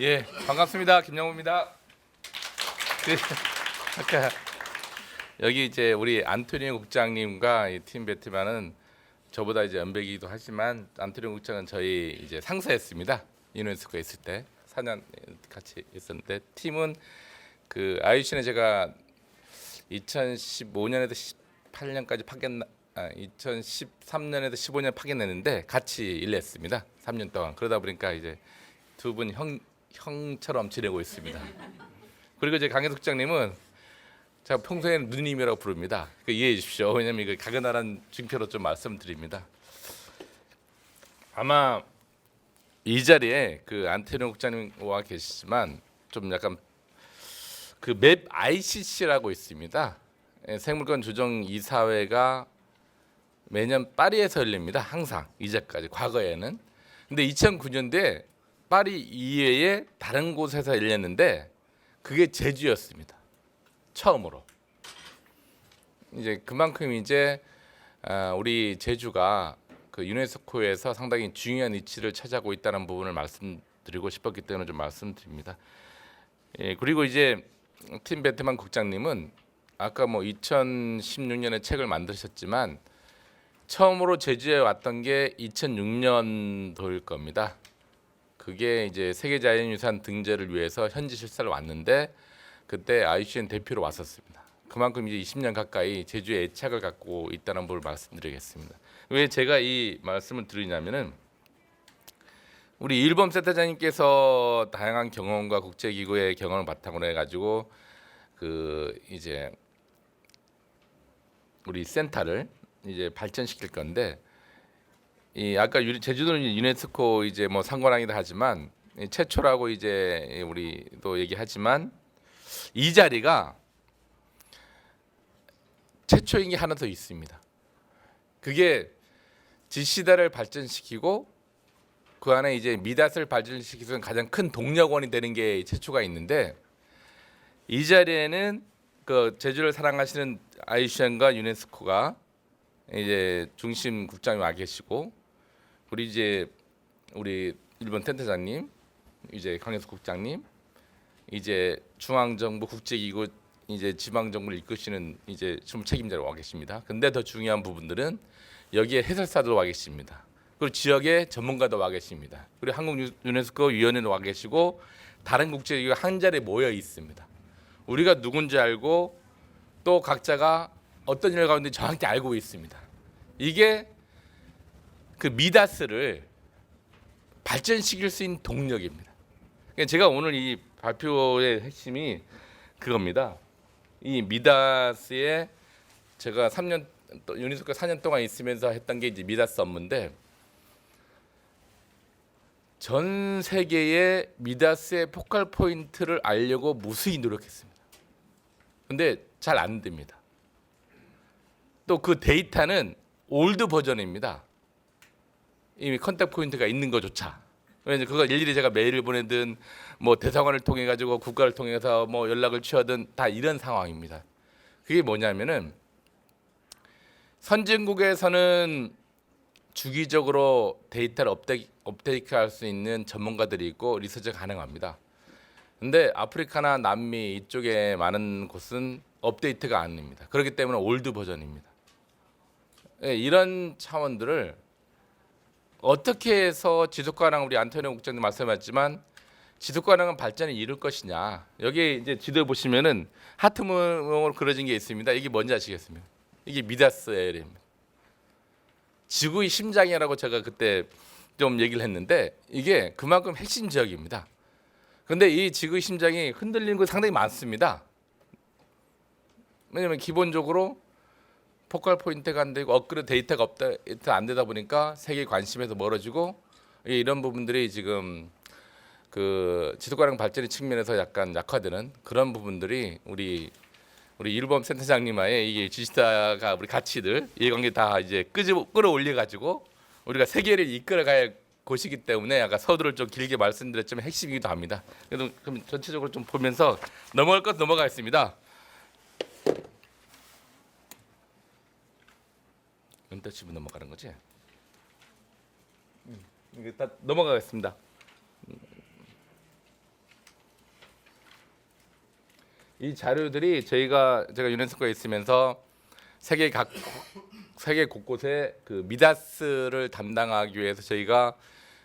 예, 반갑습니다. 김영호입니다. 그, 아까 여기 이제 우리 안토니오 국장님과 이팀 베트만은 저보다 이제 연배기도 하지만 안토니오 국장은 저희 이제 상사였습니다. 유네스코에 있을 때 4년 같이 있었는데 팀은 그 아이신에 제가 2015년에서 18년까지 파견 아, 2013년에서 15년 파견했는데 같이 일했습니다. 3년 동안 그러다 보니까 이제 두 분 형 형처럼 지내고 있습니다. 그리고 이제 강혜숙 국장님은 제가 평소에는 누님이라고 부릅니다. 그 이해해 주십시오. 왜냐면 이거 가근하란 증표로 좀 말씀드립니다. 아마 이 자리에 그 안테노 국장님 와 계시지만 좀 약간 그 맵 ICC라고 있습니다. 예, 생물권 조정 이사회가 매년 파리에서 열립니다. 항상 이제까지 과거에는. 근데 2009년도에 파리 이외에 다른 곳에서 열렸는데 그게 제주였습니다. 처음으로. 이제 그만큼 이제 아, 우리 제주가 그 유네스코에서 상당히 중요한 위치를 차지하고 있다는 부분을 말씀드리고 싶었기 때문에 좀 말씀드립니다. 예, 그리고 이제 팀 베트만 국장님은 아까 뭐 2016년에 책을 만드셨지만 처음으로 제주에 왔던 게 2006년도일 겁니다. 그게 이제 세계 자연유산 등재를 위해서 현지 실사를 왔는데 그때 IUCN 대표로 왔었습니다. 그만큼 이제 20년 가까이 제주에 애착을 갖고 있다는 걸 말씀드리겠습니다. 왜 제가 이 말씀을 드리냐면은 우리 일본 센터장님께서 다양한 경험과 국제기구의 경험을 바탕으로 해가지고 그 이제 우리 센터를 이제 발전시킬 건데 이 아까 유- 제주도는 유네스코 이제 뭐 상관왕이다 하지만 이 최초라고 이제 우리도 얘기하지만 이 자리가 최초인 게 하나 더 있습니다. 그게 지시다를 발전시키고 그 안에 이제 미닷을 발전시키는 가장 큰 동력원이 되는 게 최초가 있는데 이 자리에는 그 제주를 사랑하시는 아이슈안과 유네스코가 이제 중심 국장이 와 계시고 우리 이제 우리 일본 텐트장님 이제 강현수 국장님 이제 중앙정부 국제기구 이제 지방정부를 이끄시는 이제 좀 책임자로 와 계십니다. 근데 더 중요한 부분들은 여기에 해설사도 와 계십니다. 그리고 지역의 전문가도 와 계십니다. 그리고 한국 유- 유네스코 위원회도 와 계시고 다른 국제기구가 한 자리에 모여 있습니다. 우리가 누군지 알고 또 각자가 어떤 일을 가는지 정확히 알고 있습니다. 이게 그 미다스를 발전시킬 수 있는 동력입니다. 그러니까 제가 오늘 이 발표의 핵심이 그겁니다. 이 미다스의 제가 3년 또 유니스코 4년 동안 있으면서 했던 게 이제 미다스 업무인데 전 세계의 미다스의 포컬 포인트를 알려고 무수히 노력했습니다. 근데 잘 안 됩니다. 또 그 데이터는 올드 버전입니다. 이미 컨택 포인트가 있는 것조차. 왜냐면 그거 일일이 제가 메일을 보내든 뭐 대사관을 통해 가지고 국가를 통해서 뭐 연락을 취하든 다 이런 상황입니다. 그게 뭐냐면은 선진국에서는 주기적으로 데이터를 업데이, 업데이트할 수 있는 전문가들이 있고 리서치가 가능합니다. 근데 아프리카나 남미 이쪽에 많은 곳은 업데이트가 아닙니다. 그렇기 때문에 올드 버전입니다. 예, 이런 차원들을 어떻게 해서 지속 가능 우리 안토니오 국장님 말씀하셨지만 지속 가능한 발전을 이룰 것이냐 여기 이제 지도 보시면은 하트 모양으로 그려진 게 있습니다. 이게 뭔지 아시겠습니까? 이게 미다스 에어입니다. 지구의 심장이라고 제가 그때 좀 얘기를 했는데 이게 그만큼 핵심 지역입니다. 근데 이 지구의 심장이 흔들리는 거 상당히 많습니다. 왜냐면 기본적으로 포컬 포인트가 안 되고 업그레이드 데이터가 없다 안 되다 보니까 세계 관심에서 멀어지고 이- 이런 부분들이 지금 그 지속가능 발전의 측면에서 약간 약화되는 그런 부분들이 우리 우리 일본 센터장님와의 이게 지시다가 우리 가치들 이해관계 다 이제 끄집 끌어올려 가지고 우리가 세계를 이끌어갈 곳이기 때문에 아까 서두를 좀 길게 말씀드렸지만 핵심이기도 합니다. 그래도 그럼 전체적으로 좀 보면서 넘어갈 것 넘어가겠습니다. 은퇴 집은 넘어가는 거지? 음, 이게 다 넘어가겠습니다. 음. 이 자료들이 저희가 제가 유네스코에 있으면서 세계 각 세계 곳곳에 그 미다스를 담당하기 위해서 저희가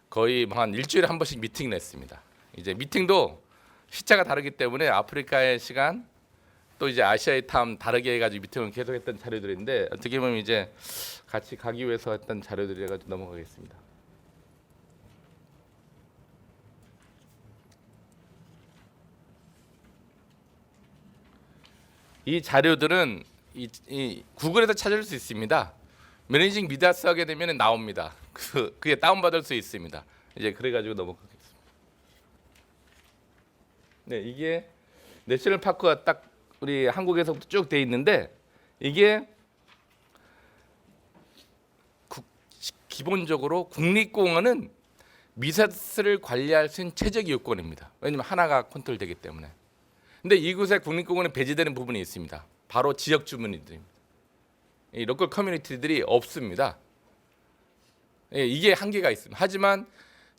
거의 뭐 한 일주일에 한 번씩 미팅을 했습니다. 이제 미팅도 시차가 다르기 때문에 아프리카의 시간, 또 이제 아시아의 탐 다르게 해가지고 미팅을 계속했던 자료들인데 어떻게 보면 이제 같이 가기 위해서 했던 자료들이라 가지고 넘어가겠습니다. 이 자료들은 이, 이 구글에서 찾을 수 있습니다. 매니징 미다스 하게 되면 나옵니다. 그 그게 다운 받을 수 있습니다. 이제 그래 가지고 넘어가겠습니다. 네, 이게 내셔널 파크가 딱 우리 한국에서부터 쭉 돼 있는데 이게 국- 기본적으로 국립공원은 미사스를 관리할 수 있는 최적 요건입니다. 왜냐하면 하나가 컨트롤되기 때문에. 근데 이곳에 국립공원에 배제되는 부분이 있습니다. 바로 지역 주민들입니다. 이 로컬 커뮤니티들이 없습니다. 예, 이게 한계가 있습니다. 하지만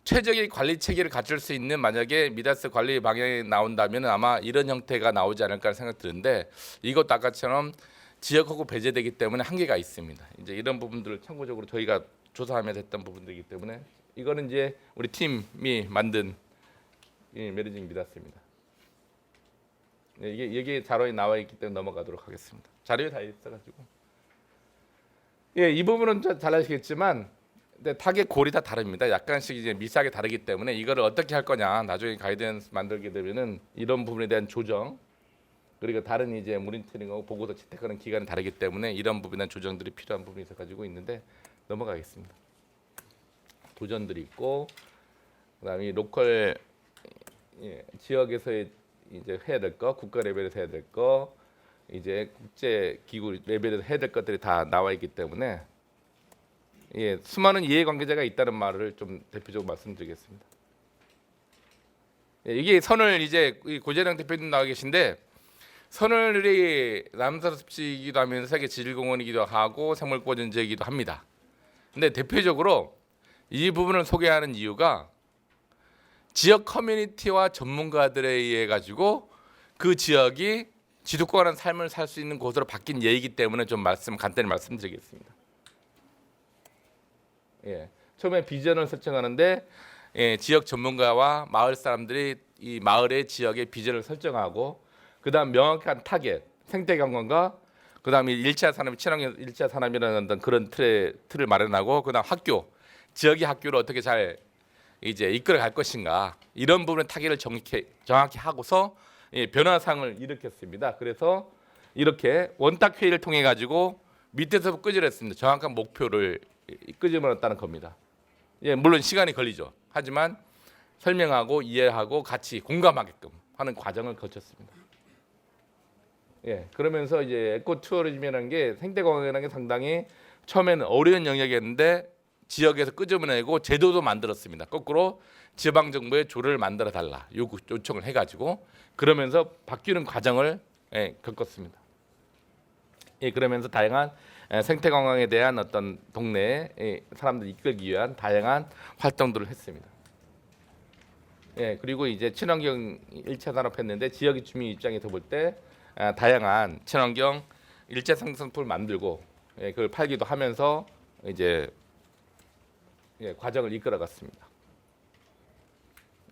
최적의 관리 체계를 갖출 수 있는 만약에 미다스 관리 방향이 나온다면 아마 이런 형태가 나오지 않을까 생각 드는데 이것도 아까처럼 지역하고 배제되기 때문에 한계가 있습니다. 이제 이런 부분들을 참고적으로 저희가 조사하면서 했던 부분들이기 때문에 이거는 이제 우리 팀이 만든 이 메리징 미다스입니다. 네, 이게 이게 자료에 나와 있기 때문에 넘어가도록 하겠습니다. 자료에 다 있어가지고 예, 이 부분은 자- 잘 아시겠지만 근데 타겟 골이 다 다릅니다. 약간씩 이제 미세하게 다르기 때문에 이거를 어떻게 할 거냐 나중에 가이드라인스 만들게 되면은 이런 부분에 대한 조정 그리고 다른 이제 모니터링하고 보고서 채택하는 기간이 다르기 때문에 이런 부분에 대한 조정들이 필요한 부분이 있어 가지고 있는데 넘어가겠습니다. 도전들이 있고 그다음에 이 로컬 예, 지역에서의 이제 해야 될 거, 국가 레벨에서 해야 될 거, 이제 국제 기구 레벨에서 해야 될 것들이 다 나와 있기 때문에 예, 수많은 이해관계자가 있다는 말을 좀 대표적으로 말씀드리겠습니다. 예, 이게 선을 이제 이 고재령 대표님 나와 계신데 선을이 남사습지이기도 하면서 세계 지질공원이기도 하고 생물보존지이기도 합니다. 근데 대표적으로 이 부분을 소개하는 이유가 지역 커뮤니티와 전문가들에 의해 가지고 그 지역이 지속가는 삶을 살 수 있는 곳으로 바뀐 예이기 때문에 좀 말씀 간단히 말씀드리겠습니다. 예, 처음에 비전을 설정하는데 예, 지역 전문가와 마을 사람들이 이 마을의 지역의 비전을 설정하고 그다음 명확한 타겟, 생태 경관과 그다음에 일차 산업, 친환경 일차 산업이라는 어떤 그런 틀의 틀을 마련하고 그다음 학교, 지역의 학교를 어떻게 잘 이제 이끌어 갈 것인가 이런 부분의 타겟을 정확히 정확히 하고서 예, 변화상을 일으켰습니다. 그래서 이렇게 원탁 회의를 통해 가지고 밑에서 끄집어냈습니다. 정확한 목표를 끄집어냈다는 겁니다. 예, 물론 시간이 걸리죠. 하지만 설명하고 이해하고 같이 공감하게끔 하는 과정을 거쳤습니다. 예, 그러면서 이제 에코 투어리즘이라는 게 생태공원이라는 게 상당히 처음에는 어려운 영역이었는데 지역에서 끄집어내고 제도도 만들었습니다. 거꾸로 지방 정부에 조를 만들어 달라 요구 요청을 해가지고 그러면서 바뀌는 과정을 예, 겪었습니다. 예, 그러면서 다양한 예, 생태 관광에 대한 어떤 동네 예, 사람들 이끌기 위한 다양한 활동들을 했습니다. 예, 그리고 이제 친환경 1차 산업했는데 지역 주민 입장에서 볼때 아, 다양한 친환경 일체 상승품을 만들고 예, 그걸 팔기도 하면서 이제 예, 과정을 이끌어갔습니다.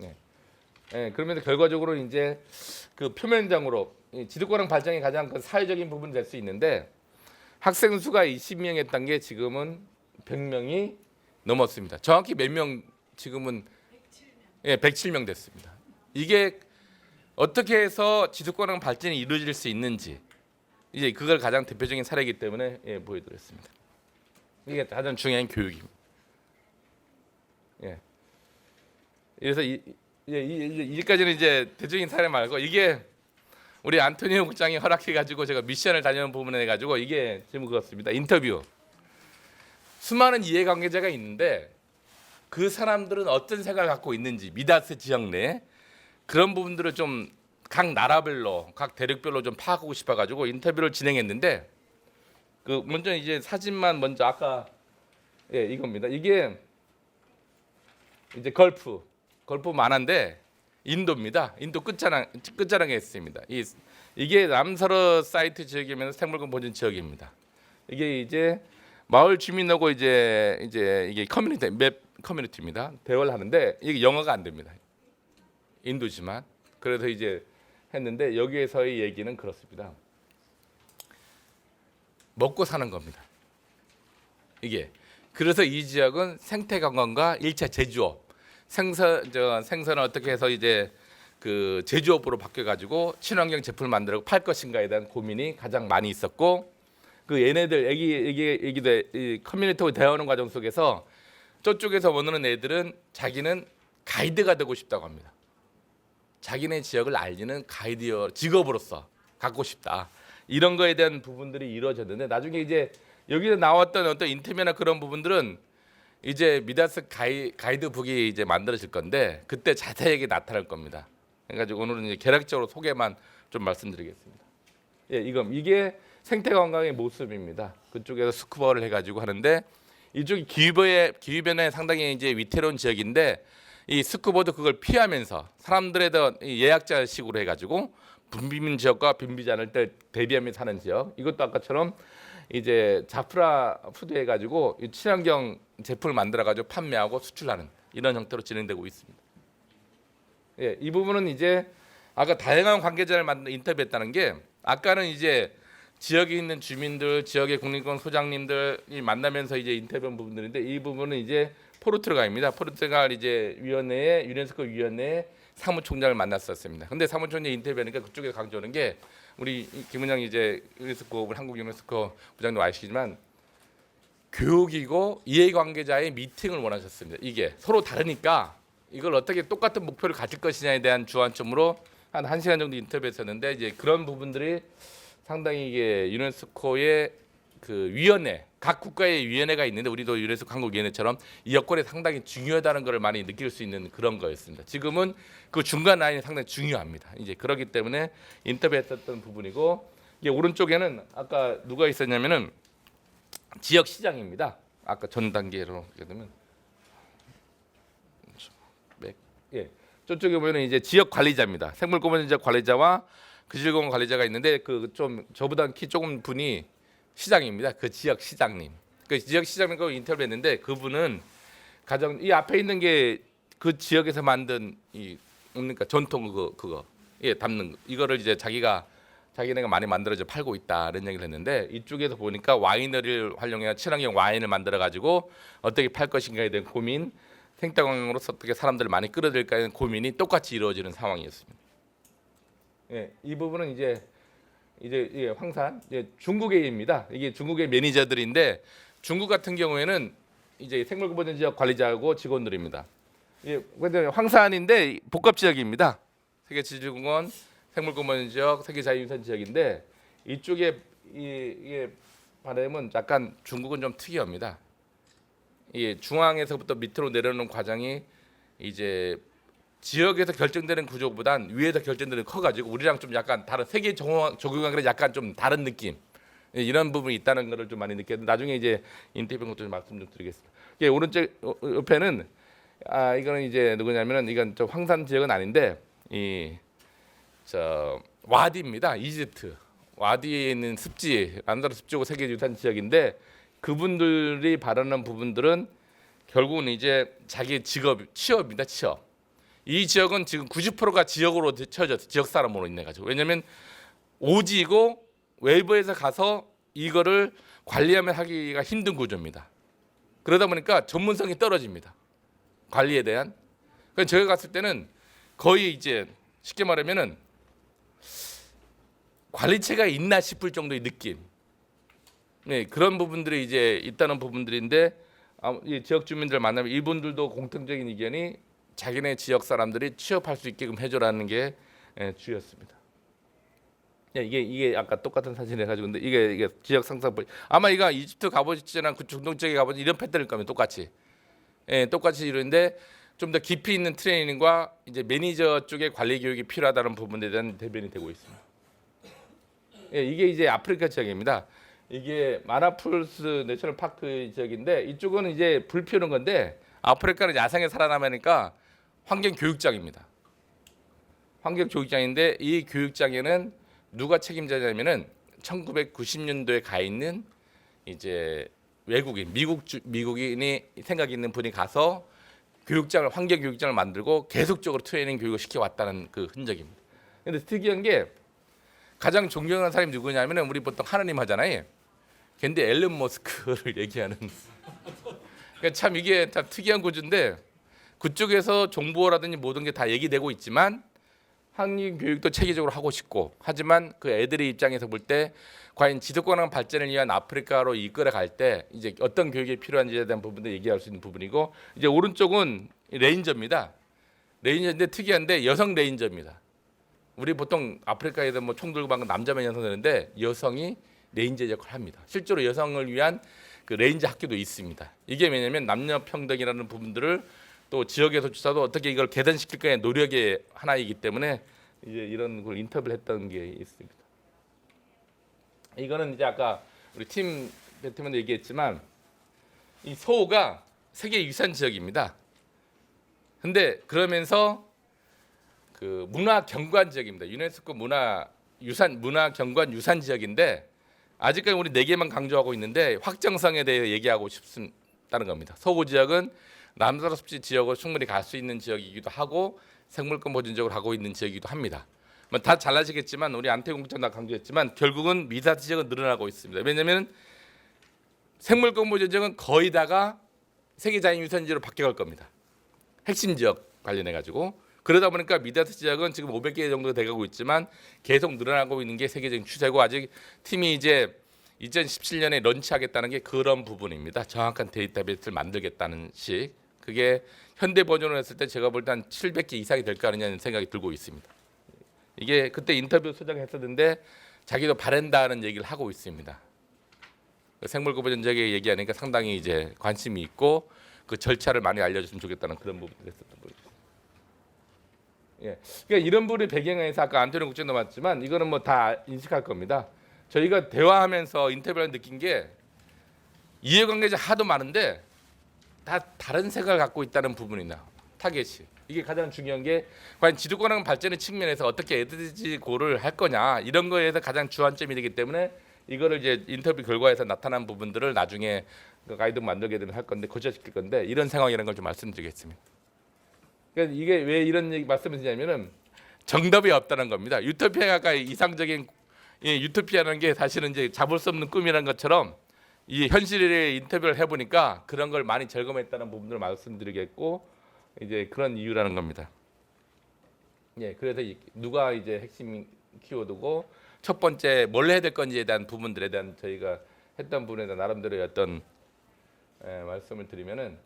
예. 예, 그러면서 결과적으로 이제 그 표면적으로 이 지도권랑 발전이 가장 그 사회적인 부분이 될 수 있는데 학생 수가 20명 했던 게 지금은 100명이 넘었습니다. 정확히 몇 명 지금은 예, 107명 됐습니다. 이게 어떻게 해서 지도권랑 발전이 이루어질 수 있는지 이제 그걸 가장 대표적인 사례이기 때문에 예, 보여드렸습니다. 이게 가장 중요한 교육입니다. 예. 그래서 이, 예, 이, 이, 이까지는 이제 대중적인 사례 말고 이게 우리 안토니오 국장이 허락해 가지고 제가 미션을 다녀온 부분에 가지고 이게 제목 그렇습니다. 인터뷰. 수많은 이해관계자가 있는데 그 사람들은 어떤 생각을 갖고 있는지 미다스 지역 내 그런 부분들을 좀 각 나라별로 각 대륙별로 좀 파악하고 싶어 가지고 인터뷰를 진행했는데 그 먼저 이제 사진만 먼저 아까 예 이겁니다. 이게 이제 걸프 걸프 만화인데 인도입니다. 인도 끝자락 끝자락에 있습니다. 이 이게 남서로 사이트 지역이면 생물권 보존 지역입니다. 이게 이제 마을 주민하고 이제 이제 이게 커뮤니티 맵 커뮤니티입니다. 대화를 하는데 이게 영어가 안 됩니다. 인도지만 그래서 이제 했는데 여기에서의 얘기는 그렇습니다. 먹고 사는 겁니다. 이게 그래서 이 지역은 생태 관광과 일차 제조업 생선 저 생선을 어떻게 해서 이제 그 제조업으로 바뀌어 가지고 친환경 제품을 만들고 팔 것인가에 대한 고민이 가장 많이 있었고 그 얘네들 애기 애기 애기들 이 커뮤니티하고 대화하는 과정 속에서 저쪽에서 오는 애들은 자기는 가이드가 되고 싶다고 합니다. 자기네 지역을 알리는 가이드 직업으로서 갖고 싶다. 이런 거에 대한 부분들이 이루어졌는데 나중에 이제 여기서 나왔던 어떤 인터뷰나 그런 부분들은 이제 미다스 가이, 가이드북이 이제 만들어질 건데 그때 자세하게 나타날 겁니다. 그래가지고 오늘은 이제 개략적으로 소개만 좀 말씀드리겠습니다. 예, 이거 이게 생태 관광의 모습입니다. 그쪽에서 스쿠버를 해가지고 하는데 이쪽이 기후변에 기후변에 상당히 이제 위태로운 지역인데 이 스쿠버도 그걸 피하면서 사람들에 대한 이 예약자식으로 해가지고 붐비는 지역과 붐비지 않을 때 대비하며 사는 지역 이것도 아까처럼 이제 자프라 푸드 해 가지고 이 친환경 제품을 만들어 가지고 판매하고 수출하는 이런 형태로 진행되고 있습니다. 예, 이 부분은 이제 아까 다양한 관계자를 만나 인터뷰했다는 게 아까는 이제 지역에 있는 주민들, 지역의 국립공원 소장님들이 만나면서 이제 인터뷰한 부분들인데 이 부분은 이제 포르투갈입니다. 포르투갈 이제 위원회의 유네스코 위원회 사무총장을 만났었습니다. 근데 사무총장 인터뷰하니까 그쪽에 강조하는 게 우리 김은영 이제 유네스코 한국 유네스코 부장도 아시지만 교육이고 이해관계자의 미팅을 원하셨습니다. 이게 서로 다르니까 이걸 어떻게 똑같은 목표를 가질 것이냐에 대한 주안점으로 한 1시간 정도 인터뷰했었는데 이제 그런 부분들이 상당히 이게 유네스코의 그 위원회 각 국가의 위원회가 있는데 우리도 유네스코 한국 위원회처럼 이 역할이 상당히 중요하다는 것을 많이 느낄 수 있는 그런 거였습니다. 지금은 그 중간 라인이 상당히 중요합니다. 이제 그렇기 때문에 인터뷰했었던 부분이고 이게 오른쪽에는 아까 누가 있었냐면은 지역 시장입니다. 아까 전 단계로 하게 되면 백- 예 저쪽에 보면 이제 지역 관리자입니다. 생물공원 지역 관리자와 그질공원 관리자가 있는데 그 좀 저보다 키 조금 분이 시장입니다. 그 지역 시장님. 그 지역 시장님과 인터뷰했는데 그분은 가장 이 앞에 있는 게 그 지역에서 만든 이 뭡니까 전통 그거 그거 예 담는 거. 이거를 이제 자기가 자기네가 많이 만들어져 팔고 있다 이런 얘기를 했는데 이쪽에서 보니까 와이너리를 활용해 친환경 와인을 만들어 가지고 어떻게 팔 것인가에 대한 고민 생태관광으로서 어떻게 사람들을 많이 끌어들일까에 대한 고민이 똑같이 이루어지는 상황이었습니다. 예, 이 부분은 이제 이제 이게 황산 이제 중국의입니다. 이게 중국의 매니저들인데 중국 같은 경우에는 이제 생물보전 지역 관리자하고 직원들입니다. 예, 근데 황산인데 복합 지역입니다. 세계 지질공원, 생물공원 지역, 세계 자유유산 지역인데 이쪽에 이, 이게 바람은 약간 중국은 좀 특이합니다. 이 중앙에서부터 밑으로 내려오는 과정이 이제 지역에서 결정되는 구조보단 위에서 결정되는 커가지고 우리랑 좀 약간 다른 세계 적용 적용하기는 약간 좀 다른 느낌 예, 이런 부분이 있다는 것을 좀 많이 느꼈는데 나중에 이제 인터뷰 것도 좀 말씀 좀 드리겠습니다. 이게 오른쪽 어, 어, 옆에는 아 이거는 이제 누구냐면은 이건 저 황산 지역은 아닌데 이 저 와디입니다. 이집트 와디에 있는 습지 안다르 습지고 세계 유산 지역인데 그분들이 바라는 부분들은 결국은 이제 자기 직업 취업입니다. 취업. 이 지역은 지금 90%가 지역으로 채워졌어 지역 사람으로 인해 가지고 왜냐하면 오지고 외부에서 가서 이거를 관리하면 하기가 힘든 구조입니다. 그러다 보니까 전문성이 떨어집니다. 관리에 대한. 그래서 저희 갔을 때는 거의 이제 쉽게 말하면은 관리체가 있나 싶을 정도의 느낌. 네 그런 부분들이 이제 있다는 부분들인데 아, 이 지역 주민들 만나면 이분들도 공통적인 의견이 자기네 지역 사람들이 취업할 수 있게끔 해줘라는 게 예, 주였습니다. 예, 이게 이게 아까 똑같은 사진 해가지고 근데 이게 이게 지역 상상법 아마 이거 이집트 가보시거나 그 중동 쪽에 가보시 이런 패턴일 겁니다. 똑같이 예, 똑같이 이러는데 좀 더 깊이 있는 트레이닝과 이제 매니저 쪽의 관리 교육이 필요하다는 부분에 대한 대변이 되고 있습니다. 예, 이게 이제 아프리카 지역입니다. 이게 마라풀스 내셔널 파크 지역인데 이쪽은 이제 불 피우는 건데 아프리카는 야생에 살아남으니까 환경 교육장입니다. 환경 교육장인데 이 교육장에는 누가 책임자냐면은 1990년도에 가 있는 이제 외국인 미국 주, 미국인이 생각 있는 분이 가서 교육장을 환경 교육장을 만들고 계속적으로 트레이닝 교육을 시켜 왔다는 그 흔적입니다. 근데 특이한 게 가장 존경하는 사람이 누구냐면은 우리 보통 하나님 하잖아요. 근데 앨런 머스크를 얘기하는. 그러니까 참 이게 참 특이한 구조인데 그쪽에서 정보라든지 모든 게 다 얘기되고 있지만 한국 교육도 체계적으로 하고 싶고 하지만 그 애들의 입장에서 볼 때 과연 지속가능한 발전을 위한 아프리카로 이끌어 갈 때 이제 어떤 교육이 필요한지에 대한 부분도 얘기할 수 있는 부분이고 이제 오른쪽은 레인저입니다. 레인저인데 특이한데 여성 레인저입니다. 우리 보통 아프리카에서 뭐 총 들고 막 남자만 연성 되는데 여성이 레인저 역할을 합니다. 실제로 여성을 위한 그 레인저 학교도 있습니다. 이게 왜냐하면 남녀 평등이라는 부분들을 또 지역에서조차도 어떻게 이걸 개선시킬까의 노력의 하나이기 때문에 이제 이런 걸 인터뷰를 했던 게 있습니다. 이거는 이제 아까 우리 팀 배트맨도 얘기했지만 이 서호가 세계 유산 지역입니다. 근데 그러면서 그 문화 경관 지역입니다. 유네스코 문화 유산 문화 경관 유산 지역인데 아직까지 우리 네 개만 강조하고 있는데 확정성에 대해 얘기하고 싶다는 겁니다. 서구 지역은 남사롭지 지역을 충분히 갈 수 있는 지역이기도 하고 생물권 보존적으로 하고 있는 지역이기도 합니다. 뭐다 잘나시겠지만 우리 안태공장 다 강조했지만 결국은 미사트 지역은 늘어나고 있습니다. 왜냐하면 생물권 보존 지역은 거의 다가 세계 자연유산지로 바뀌어갈 겁니다. 핵심 지역 관련해 가지고 그러다 보니까 미다트 지역은 지금 500개 정도 돼가고 있지만 계속 늘어나고 있는 게 세계적인 추세고 아직 팀이 이제 2017년에 런치하겠다는 게 그런 부분입니다. 정확한 데이터베이스를 만들겠다는 식. 그게 현대 버전으로 했을 때 제가 볼 때 한 700개 이상이 될까 하느냐는 생각이 들고 있습니다. 이게 그때 인터뷰 소장했었는데 자기도 바란다는 얘기를 하고 있습니다. 그 생물고 지역에 얘기하니까 상당히 이제 관심이 있고 그 절차를 많이 알려줬으면 좋겠다는 그런 부분을 했었던 거죠. 예, 그러니까 이런 부분의 배경에서 아까 안토니 국장도 맞지만 이거는 뭐 다 인식할 겁니다. 저희가 대화하면서 인터뷰를 느낀 게 이해관계자 하도 많은데 다 다른 생각을 갖고 있다는 부분이나 타겟이 이게 가장 중요한 게 과연 지도권능 발전의 측면에서 어떻게 에드지 고를 할 거냐 이런 거에서 가장 주안점이 되기 때문에 이거를 이제 인터뷰 결과에서 나타난 부분들을 나중에 그 가이드 만들게 되면 할 건데 고쳐시킬 건데 이런 상황이라는 걸 좀 말씀드리겠습니다. 그러니까 이게 왜 이런 얘기 말씀을 드리냐면은 정답이 없다는 겁니다. 유토피아가 이상적인 이 유토피아라는 게 사실은 이제 잡을 수 없는 꿈이라는 것처럼 이 현실의 인터뷰를 해보니까 그런 걸 많이 절감했다는 부분들을 말씀드리겠고 이제 그런 이유라는 겁니다. 예, 그래서 이- 누가 이제 핵심 키워드고 첫 번째 뭘 해야 될 건지에 대한 부분들에 대한 저희가 했던 부분에 대한 나름대로의 어떤 예, 말씀을 드리면은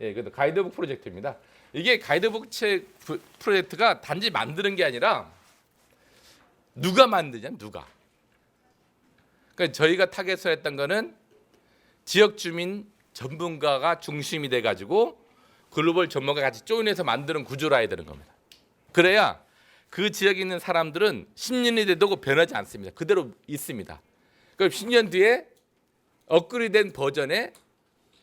예, 그래도 가이드북 프로젝트입니다. 이게 가이드북 책 프- 프로젝트가 단지 만드는 게 아니라 누가 만드냐 누가 그러니까 저희가 타겟을 했던 거는 지역 주민 전문가가 중심이 돼 가지고 글로벌 전문가 같이 조인해서 만드는 구조라 해야 되는 겁니다. 그래야 그 지역에 있는 사람들은 10년이 돼도 변하지 않습니다. 그대로 있습니다. 그럼 10년 뒤에 업그레이드된 버전의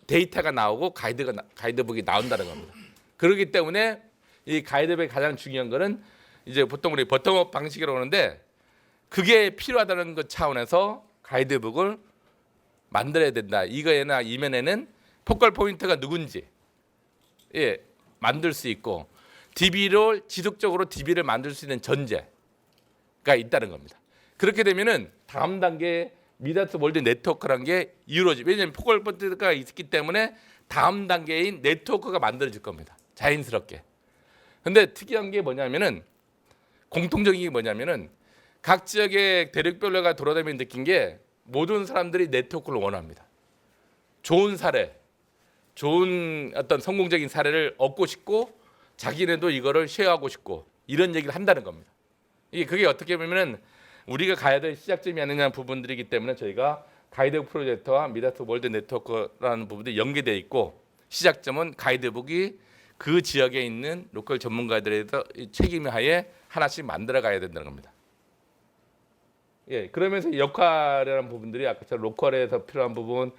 데이터가 나오고 가이드가 나- 가이드북이 나온다는 겁니다. 그렇기 때문에 이 가이드북의 가장 중요한 거는 이제 보통 우리 버텀업 방식이라고 하는데 그게 필요하다는 것 차원에서 가이드북을 만들어야 된다. 이거에나 이면에는 포컬 포인트가 누군지 예 만들 수 있고 DB를 지속적으로 DB를 만들 수 있는 전제가 있다는 겁니다. 그렇게 되면은 다음 단계 미다스 월드 네트워크라는 게 이루어지. 왜냐하면 포컬 포인트가 있기 때문에 다음 단계인 네트워크가 만들어질 겁니다. 자연스럽게. 근데 특이한 게 뭐냐면은 공통적인 게 뭐냐면은 각 지역의 대륙별로가 돌아다니면 느낀 게 모든 사람들이 네트워크를 원합니다. 좋은 사례, 좋은 어떤 성공적인 사례를 얻고 싶고 자기네도 이거를 쉐어하고 싶고 이런 얘기를 한다는 겁니다. 이게 그게 어떻게 보면은 우리가 가야 될 시작점이 아니냐 부분들이기 때문에 저희가 가이드북 프로젝트와 미다트 월드 네트워크라는 부분이 연계되어 있고 시작점은 가이드북이 그 지역에 있는 로컬 전문가들에 책임 하에 하나씩 만들어 가야 된다는 겁니다. 예, 그러면서 역할이라는 부분들이 아까처럼 로컬에서 필요한 부분,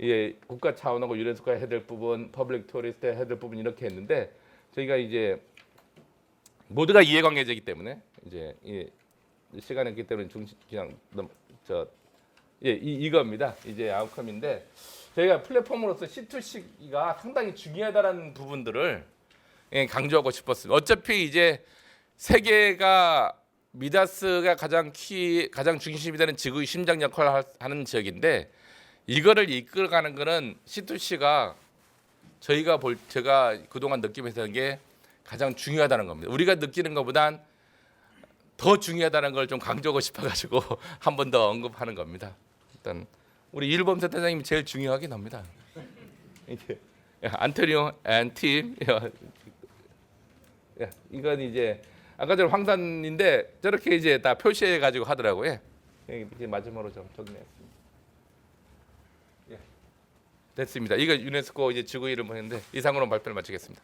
예, 국가 차원하고 유네스코가 해야 될 부분, 퍼블릭 토리스트 해야 될 부분 이렇게 했는데 저희가 이제 모두가 이해관계자이기 때문에 이제 이 시간이 있기 때문에 중심 그냥 넘- 저 예, 이, 이겁니다. 이제 아웃컴인데 저희가 플랫폼으로서 C2C가 상당히 중요하다는 부분들을 예, 강조하고 싶었습니다. 어차피 이제 세계가 미다스가 가장 키 가장 중심이 되는 지구의 심장 역할을 하- 하는 지역인데 이거를 이끌어가는 거는 C2C가 저희가 볼 제가 그동안 느끼면서 게 가장 중요하다는 겁니다. 우리가 느끼는 것보단 더 중요하다는 걸 좀 강조하고 싶어가지고 한 번 더 언급하는 겁니다. 일단 우리 일본 센터장님이 제일 중요하긴 합니다. 이게 야, 안토니오 앤팀 야, 이건 이제 아까 전 황산인데 저렇게 이제 다 표시해 가지고 하더라고요. 예, 이렇게 마지막으로 좀 정리했습니다. 예. 됐습니다. 이거 유네스코 이제 지구 이름 했는데 이상으로 발표를 마치겠습니다.